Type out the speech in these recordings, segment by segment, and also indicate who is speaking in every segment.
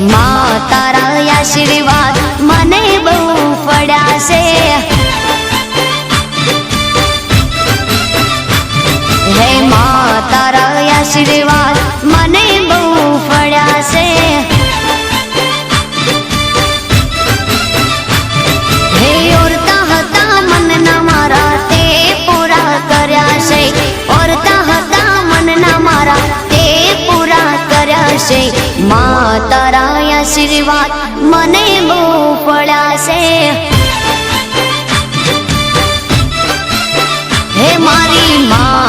Speaker 1: મા તારા આશીર્વાદ મને બહુ પડ્યા છે હે મા તારા આશીર્વાદ છે. મા તારા આશીર્વાદ મને બહુ પડાશે. હે મારી મા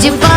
Speaker 1: Вроде